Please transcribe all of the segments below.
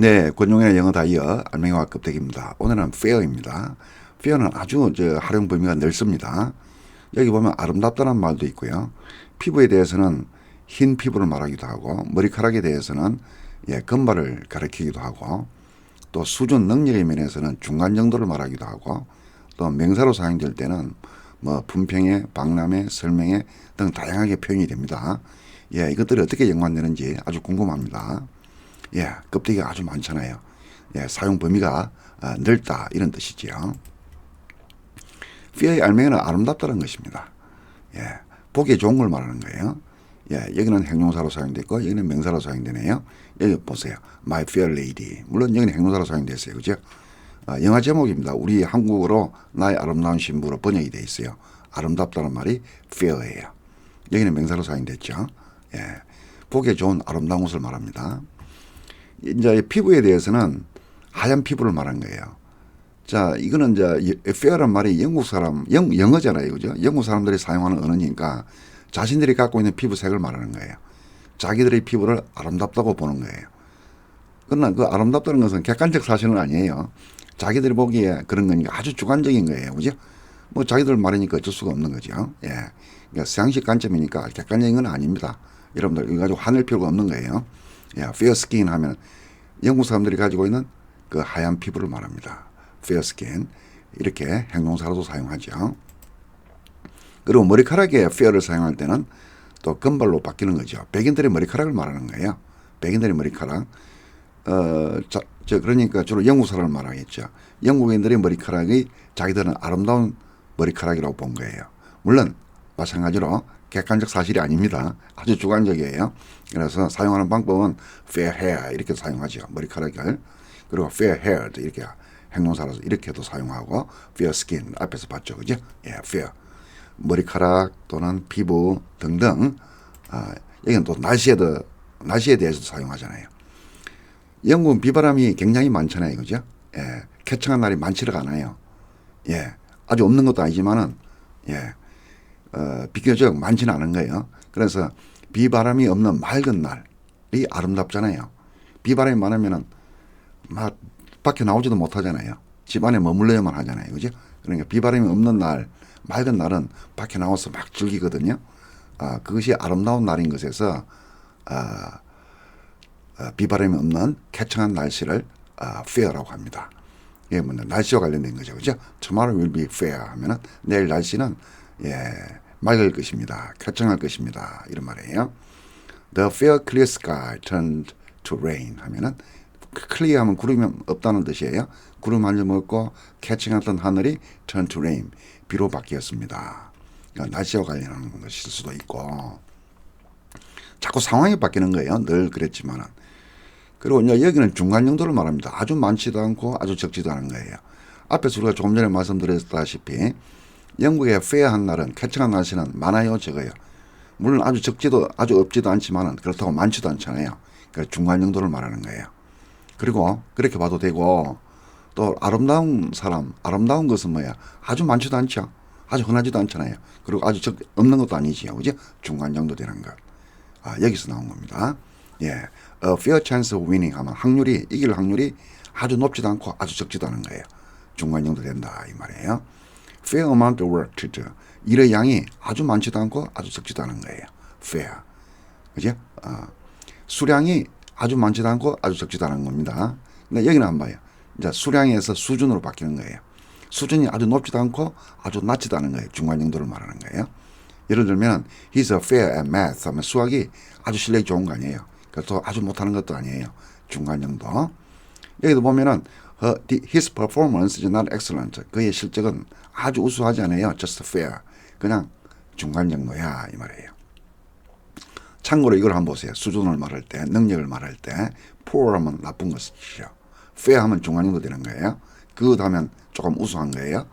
네, 권용현의 영어 다이어 알맹이와 급대기입니다. 오늘은 fair입니다. fair는 아주 저 활용 범위가 넓습니다. 여기 보면 아름답다는 말도 있고요. 피부에 대해서는 흰 피부를 말하기도 하고 머리카락에 대해서는 예, 금발을 가리키기도 하고 또 수준 능력의 면에서는 중간 정도를 말하기도 하고 또 명사로 사용될 때는 뭐 분평에 박람회 설명회 등 다양하게 표현이 됩니다. 예, 이것들이 어떻게 연관되는지 아주 궁금합니다. 예, 껍데기가 아주 많잖아요. 예, 사용 범위가 어, 넓다 이런 뜻이지요. 피어의 알맹이는 아름답다는 것입니다. 예, 보기에 좋은 걸 말하는 거예요. 예, 여기는 형용사로 사용됐고 여기는 명사로 사용되네요. 여기 보세요. My fair lady. 물론 여기는 형용사로 사용됐어요. 그죠? 어, 영화 제목입니다. 우리 한국어로 나의 아름다운 신부로 번역이 돼 있어요. 아름답다는 말이 fair예요. 여기는 명사로 사용됐죠. 예, 보기에 좋은 아름다운 것을 말합니다. 이제 피부에 대해서는 하얀 피부를 말한 거예요. 자, 이거는 이제 fair란 말이 영국 사람, 영, 영어잖아요. 그죠? 영국 사람들이 사용하는 언어니까 자신들이 갖고 있는 피부색을 말하는 거예요. 자기들의 피부를 아름답다고 보는 거예요. 그러나 그 아름답다는 것은 객관적 사실은 아니에요. 자기들이 보기에 그런 거니까 아주 주관적인 거예요. 그죠? 뭐 자기들 말이니까 어쩔 수가 없는 거죠. 예. 그러니까 서양식 관점이니까 객관적인 건 아닙니다. 여러분들 이거 가지고 화낼 필요가 없는 거예요. 예, fair skin 하면 영국 사람들이 가지고 있는 그 하얀 피부를 말합니다. fair skin. 이렇게 행동사로도 사용하죠. 그리고 머리카락에 fair를 사용할 때는 또 금발로 바뀌는 거죠. 백인들의 머리카락을 말하는 거예요. 백인들의 머리카락. 어, 자, 저 그러니까 주로 영국 사람을 말하겠죠. 영국인들의 머리카락이 자기들은 아름다운 머리카락이라고 본 거예요. 물론 마찬가지로 객관적 사실이 아닙니다. 아주 주관적이에요. 그래서 사용하는 방법은 fair hair 이렇게 사용하죠. 머리카락을. 그리고 fair hair 이렇게 행동사라서 이렇게도 사용하고 fair skin 앞에서 봤죠. 그죠? 예, fair. 머리카락 또는 피부 등등 아, 여기는 또 날씨에도 날씨에 대해서도 사용하잖아요. 영국은 비바람이 굉장히 많잖아요. 그죠? 예. 쾌청한 날이 많지가 않아요. 예. 아주 없는 것도 아니지만은 예. 어, 비교적 많지는 않은 거예요. 그래서 비바람이 없는 맑은 날이 아름답잖아요. 비바람이 많으면은 막 밖에 나오지도 못하잖아요. 집 안에 머물러야만 하잖아요. 그죠? 그러니까 비바람이 없는 날, 맑은 날은 밖에 나와서 막 즐기거든요. 아, 그것이 아름다운 날인 것에서 아, 아, 비바람이 없는 쾌청한 날씨를 아, fair라고 합니다. 이게 뭐 날씨와 관련된 거죠. 그죠? Tomorrow will be fair 하면은 내일 날씨는 예, 맑을 것입니다. 쾌청할 것입니다. 이런 말이에요. The fair clear sky turned to rain 하면은 clear 하면 구름이 없다는 뜻이에요. 구름 한점 없고 쾌청했던 하늘이 turn to rain 비로 바뀌었습니다. 그러니까 날씨와 관련한 것일 수도 있고 자꾸 상황이 바뀌는 거예요. 늘 그랬지만은. 그리고 이제 여기는 중간 정도를 말합니다. 아주 많지도 않고 아주 적지도 않은 거예요. 앞에서 우리가 조금 전에 말씀드렸다시피 영국의 페어한 날은 쾌청한 날씨는 많아요, 적어요. 물론 아주 적지도 아주 없지도 않지만은 그렇다고 많지도 않잖아요. 그러니까 중간 정도를 말하는 거예요. 그리고 그렇게 봐도 되고 또 아름다운 사람, 아름다운 것은 뭐야? 아주 많지도 않죠. 아주 흔하지도 않잖아요. 그리고 아주 적 없는 것도 아니지요, 그죠? 중간 정도 되는 것. 아, 여기서 나온 겁니다. 예, a fair chance of winning 하면 확률이 이길 확률이 아주 높지도 않고 아주 적지도 않은 거예요. 중간 정도 된다 이 말이에요. Fair amount of work to do. 일의 양이 아주 많지도 않고 아주 적지도 않은 거예요. fair. 그죠? 어, 수량이 아주 많지도 않고 아주 적지도 않은 겁니다. 근데 여기는 안 봐요. 이제 수량에서 수준으로 바뀌는 거예요. 수준이 아주 높지도 않고 아주 낮지도 않은 거예요. 중간 정도를 말하는 거예요. 예를 들면 he's a fair at math 하면 수학이 아주 실력이 좋은 거 아니에요. 그또 아주 못하는 것도 아니에요. 중간 정도. 여기도 보면은 her, his performance is not excellent. 그의 실적은 아주 우수하지 않아요. just fair. 그냥 중간 정도야 이 말이에요. 참고로 이걸 한번 보세요. 수준을 말할 때, 능력을 말할 때, poor 하면 나쁜 것이죠. fair 하면 중간 정도 되는 거예요. good 하면 조금 우수한 거예요.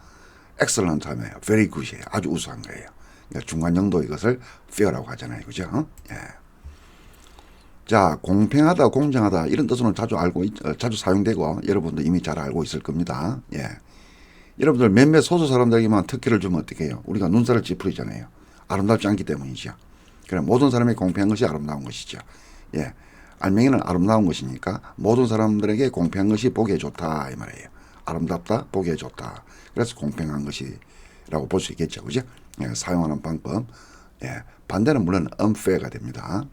excellent 하면 very good이에요. 아주 우수한 거예요. 그러니까 중간 정도 이것을 fair라고 하잖아요. 그죠? 예. 자, 공평하다, 공정하다 이런 뜻으로 자주 알고 있, 어, 자주 사용되고 여러분도 이미 잘 알고 있을 겁니다. 예. 여러분들 몇몇 소수 사람들에게만 특혜를 주면 어떻게 해요? 우리가 눈살을 찌푸리잖아요. 아름답지 않기 때문이죠. 그래 모든 사람이 공평한 것이 아름다운 것이죠. 예. 알맹이는 아름다운 것이니까 모든 사람들에게 공평한 것이 보기에 좋다 이 말이에요. 아름답다, 보기에 좋다. 그래서 공평한 것이라고 볼 수 있겠죠, 그죠? 예, 사용하는 방법. 예, 반대는 물론 unfair가 됩니다.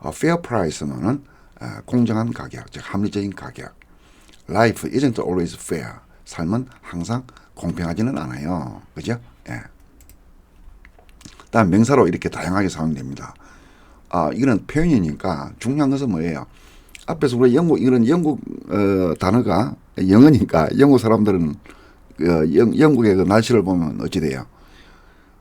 어, fair price는 어, 공정한 가격, 즉 합리적인 가격. Life isn't always fair. 삶은 항상 공평하지는 않아요, 그죠? 예. 다음 명사로 이렇게 다양하게 사용됩니다. 아, 이거는 표현이니까 중요한 것은 뭐예요? 앞에서 우리 영국 이런 영국 어, 단어가 영어니까 영국 사람들은 그 영, 영국의 그 날씨를 보면 어찌 돼요?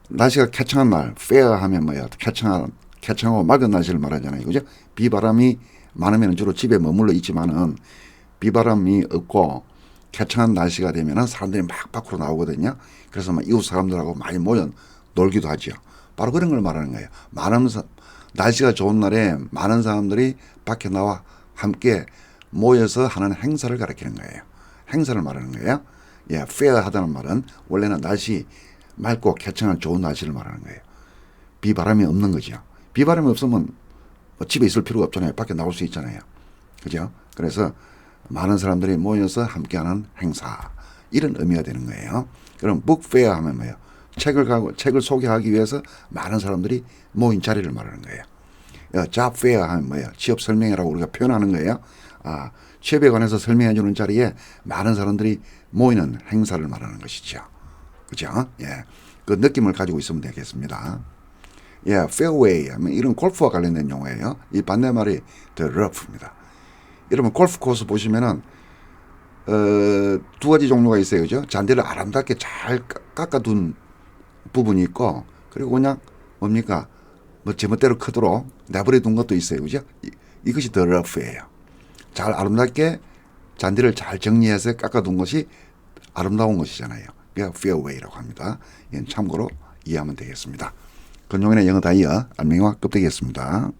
날씨가 쾌청한 날, fair 하면 뭐야? 쾌청한 쾌청하고 맑은 날씨를 말하잖아요, 그죠? 비바람이 많으면 주로 집에 머물러 있지만은 비바람이 없고 쾌청한 날씨가 되면은 사람들이 막 밖으로 나오거든요. 그래서 막 이웃 사람들하고 많이 모여 놀기도 하죠. 바로 그런 걸 말하는 거예요. 많은 사, 날씨가 좋은 날에 많은 사람들이 밖에 나와 함께 모여서 하는 행사를 가리키는 거예요. 행사를 말하는 거예요. 예, fair 하다는 말은 원래는 날씨 맑고 쾌청한 좋은 날씨를 말하는 거예요. 비바람이 없는 거죠. 비바람이 없으면 뭐 집에 있을 필요가 없잖아요. 밖에 나올 수 있잖아요. 그죠? 그래서 많은 사람들이 모여서 함께하는 행사 이런 의미가 되는 거예요. 그럼 북페어 하면 뭐예요? 책을 가고 책을 소개하기 위해서 많은 사람들이 모인 자리를 말하는 거예요. 잡 페어 하면 뭐예요? 취업 설명회라고 우리가 표현하는 거예요. 아, 취업에 관해서 설명해 주는 자리에 많은 사람들이 모이는 행사를 말하는 것이죠. 그죠? 예. 그 느낌을 가지고 있으면 되겠습니다. 예, fairway 하면 이런 골프와 관련된 용어예요. 이 반대말이 the rough입니다. 여러분 골프 코스 보시면은 어, 두 가지 종류가 있어요, 그죠? 잔디를 아름답게 잘 깎- 깎아둔 부분이 있고, 그리고 그냥 뭡니까? 뭐 제멋대로 크도록 내버려 둔 것도 있어요, 그죠? 이, 이것이 더 rough예요. 잘 아름답게 잔디를 잘 정리해서 깎아둔 것이 아름다운 것이잖아요. 그게 fairway라고 합니다. 이건 참고로 이해하면 되겠습니다. 건용인의 영어 다이어 알맹이와 껍데기였습니다.